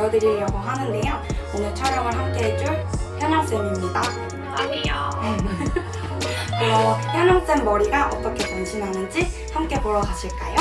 보여드리려고 하는데요. 오늘 촬영을 함께 해줄 현영쌤입니다. 아니요. 그럼 현영쌤 머리가 어떻게 변신하는지 함께 보러 가실까요?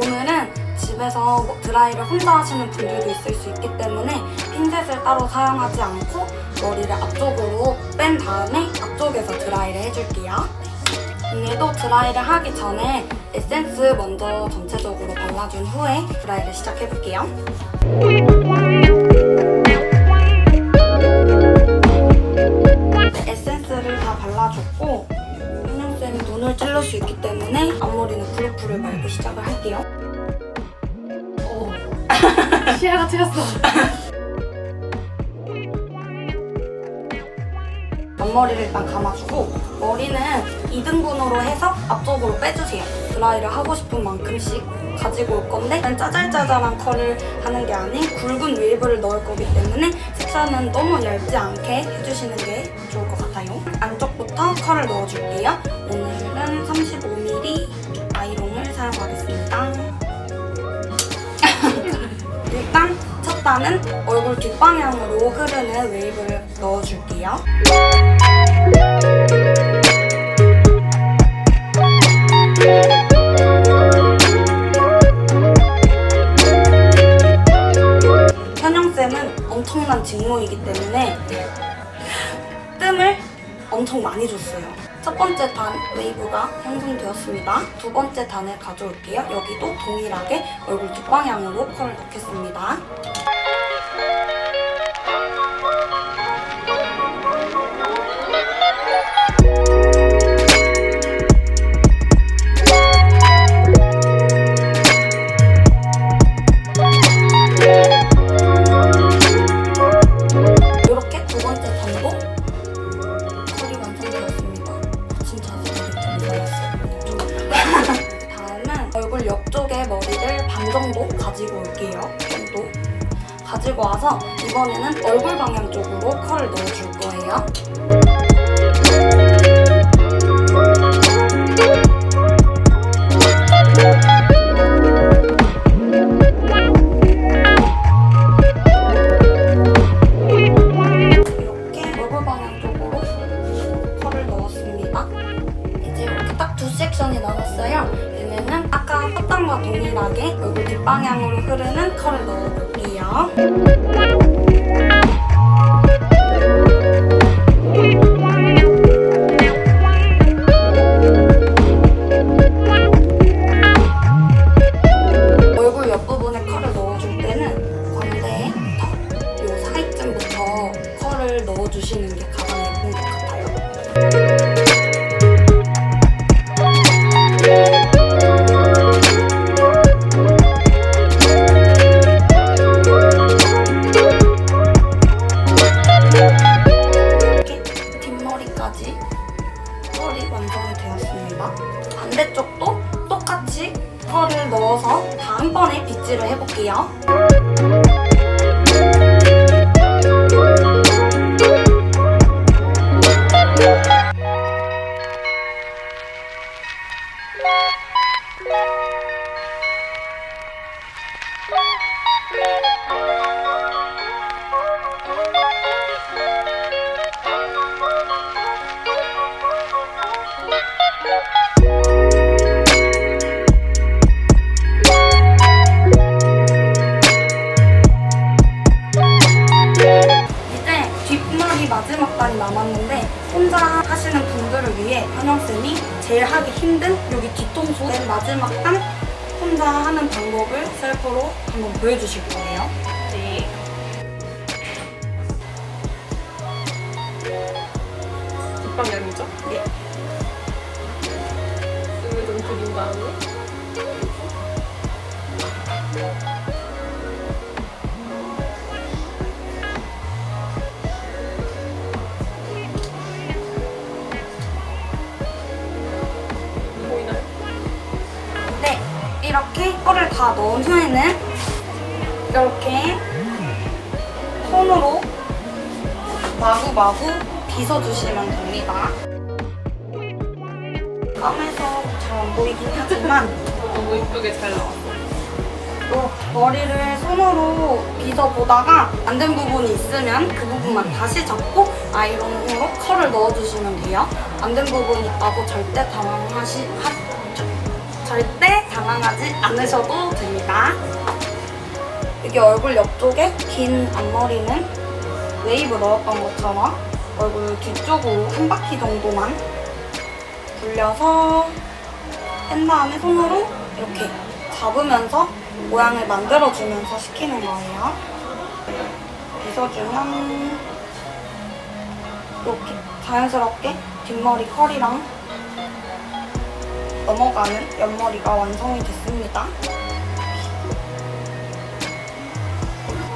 오늘은 집에서 드라이를 혼자 하시는 분들도 있을 수 있기 때문에 핀셋을 따로 사용하지 않고 머리를 앞쪽으로 뺀 다음에 앞쪽에서 드라이를 해줄게요. 오늘도 드라이를 하기 전에 에센스 먼저 전체적으로 발라준 후에 드라이를 시작해볼게요. 에센스를 다 발라줬고 현영쌤이 눈을 찔러 수 있기 때문에 앞머리는 블루프를 말고 시작을 할게요. 오. 시야가 트였어. 앞머리를 일단 감아주고 머리는 2등분으로 해서 앞쪽으로 빼주세요. 드라이를 하고 싶은 만큼씩 가지고 올 건데 짜잘짜잘한 컬을 하는 게 아닌 굵은 웨이브를 넣을 거기 때문에 섹션은 너무 얇지 않게 해주시는 게 좋을 것 같아요. 안쪽부터 컬을 넣어줄게요. 오늘은 35mm 아이롱을 사용하겠습니다. 일단 첫 단은 얼굴 뒷방향으로 흐르는 웨이브를 넣어줄게요. 현영쌤은 엄청난 직모이기 때문에 뜸을 엄청 많이 줬어요. 첫 번째 단 웨이브가 형성되었습니다. 두 번째 단을 가져올게요. 여기도 동일하게 얼굴 뒷방향으로 컬을 넣겠습니다. 옆쪽에 머리를 반 정도 가지고 올게요. 정도. 가지고 와서 이번에는 얼굴 방향 쪽으로 컬을 넣어줄 거예요. 마지막 단 혼자 하는 방법을 셀프로 한번 보여주실 거예요. 네. 뒷방향이죠? 네. 눈을 좀 그린 다음에 이렇게 컬을 다 넣은 후에는 이렇게 손으로 마구마구 빗어주시면 됩니다. 까매서 잘 안 보이긴 하지만 너무 이쁘게 잘 나왔어. 또 머리를 손으로 빗어보다가 안 된 부분이 있으면 그 부분만 다시 잡고 아이롱으로 컬을 넣어주시면 돼요. 안 된 부분이 있다고 절대 당황하시, 하, 절대 당황하지 않으셔도 됩니다. 여기 얼굴 옆쪽에 긴 앞머리는 웨이브 넣었던 것처럼 얼굴 뒤쪽으로 한 바퀴 정도만 굴려서 뺀 다음에 손으로 이렇게 잡으면서 모양을 만들어주면서 시키는 거예요. 빗어주면 이렇게 자연스럽게 뒷머리 컬이랑 넘어가는 옆머리가 완성이 됐습니다.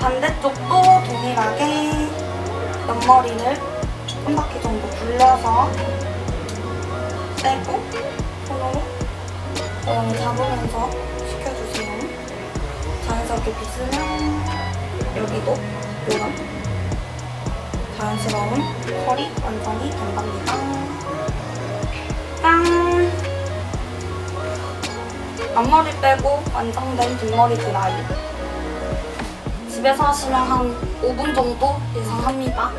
반대쪽도 동일하게 옆머리를 한 바퀴 정도 굴려서 빼고 손으로 모양을 잡으면서 시켜주세요. 자연스럽게 빗으면 여기도 이런 자연스러운 컬이 완성이 된답니다. 짠! 앞머리 빼고 완성된 뒷머리 드라이. 집에서 하시면 한 5분 정도 예상합니다.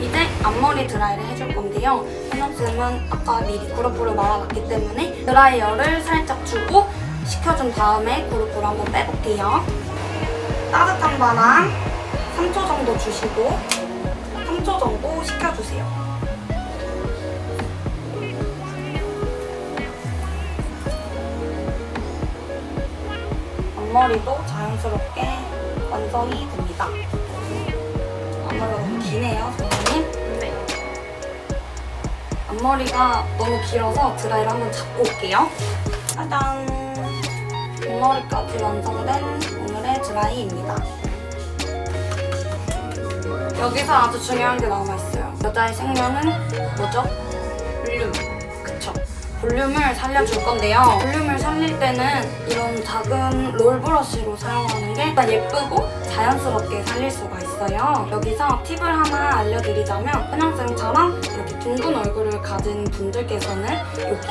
이제 앞머리 드라이를 해줄 건데요. 현영쌤은 아까 미리 그룹으로 말아놨기 때문에 드라이어를 살짝 주고 식혀준 다음에 그룹으로 한번 빼볼게요. 따뜻한 바람 3초 정도 주시고 3초 정도 식혀주세요. 앞머리도 자연스럽게 완성이 됩니다. 앞머리가 너무 기네요, 선생님. 네. 앞머리가 너무 길어서 드라이를 한번 잡고 올게요. 짜잔! 뒷머리까지 완성된 오늘의 드라이입니다. 여기서 아주 중요한 게 남아있어요. 여자의 생명은 뭐죠? 볼륨을 살려줄 건데요. 볼륨을 살릴 때는 이런 작은 롤 브러쉬로 사용하는 게 일단 예쁘고 자연스럽게 살릴 수가 있어요. 여기서 팁을 하나 알려드리자면 현영쌤처럼 이렇게 둥근 얼굴을 가진 분들께서는 여기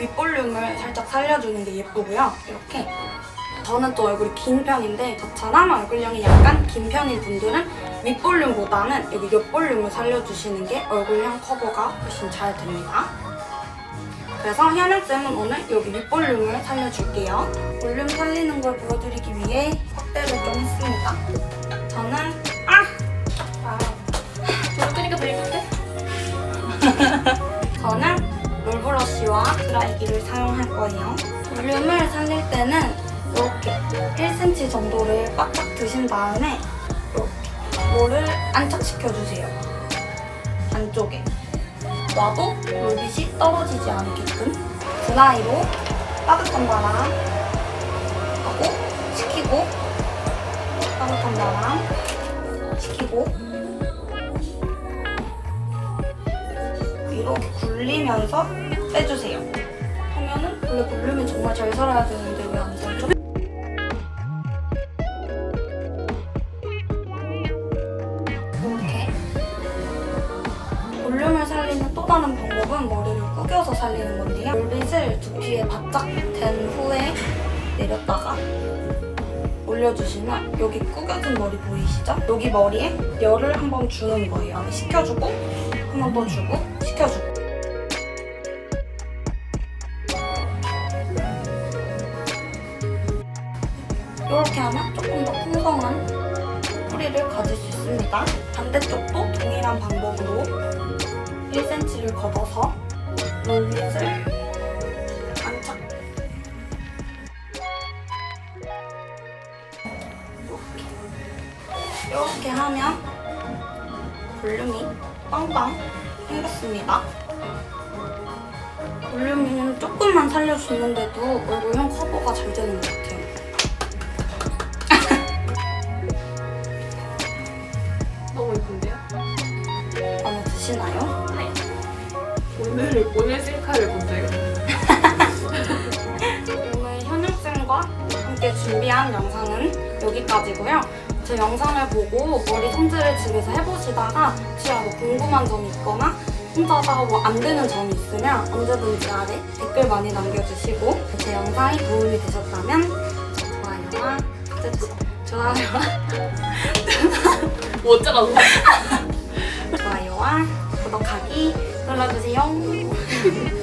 윗볼륨을 살짝 살려주는 게 예쁘고요. 이렇게 저는 또 얼굴이 긴 편인데 저처럼 얼굴형이 약간 긴 편인 분들은 윗볼륨보다는 여기 옆볼륨을 살려주시는 게 얼굴형 커버가 훨씬 잘 됩니다. 그래서 현영쌤은 오늘 여기 윗볼륨을 살려줄게요. 볼륨 살리는 걸 보여드리기 위해 확대를 좀 했습니다. 저는 아! 아더 예쁜데? 저는 롤브러쉬와 드라이기를 사용할 거예요. 볼륨을 살릴 때는 이렇게 1cm 정도를 빡빡 드신 다음에 이렇게 롤을 안착시켜주세요. 안쪽에. 놔도 롤빗이 떨어지지 않게끔 드라이로 따뜻한 바람 하고 식히고 따뜻한 바람 식히고 위로 굴리면서 빼주세요. 하면은 원래 볼륨이 정말 잘 살아야 되는데 왜 안 살죠? 이렇게 볼륨을 살 다른 방법은 머리를 구겨서 살리는 건데요. 볼빗을 두피에 바짝 댄 후에 내렸다가 올려주시면 여기 구겨진 머리 보이시죠? 여기 머리에 열을 한번 주는 거예요. 식혀주고 한 번 더 주고 식혀주고 이렇게 하면 조금 더 풍성한 뿌리를 가질 수 있습니다. 반대쪽도 동일한 방법으로 1cm를 걷어서 롤빗을 안착 이렇게 이렇게 하면 볼륨이 빵빵 생겼습니다. 볼륨은 조금만 살려주는데도 얼굴형 커버가 잘 되는 것 같아요. 너무 예쁜데요? 마음에 드시나요? 네. 오늘 오늘 셀카를 본적이요 오늘 현영쌤과 함께 준비한 영상은 여기까지고요. 제 영상을 보고 머리 손질을 집에서 해보시다가 혹시 뭐 궁금한 점이 있거나 혼자서 뭐안 되는 점이 있으면 언제든지 아래 댓글 많이 남겨주시고 제 영상이 도움이 되셨다면 좋아요, 좋아요와 좋아요와 뭐 어쩌라고? 좋아요와 구독하기 골라주세요.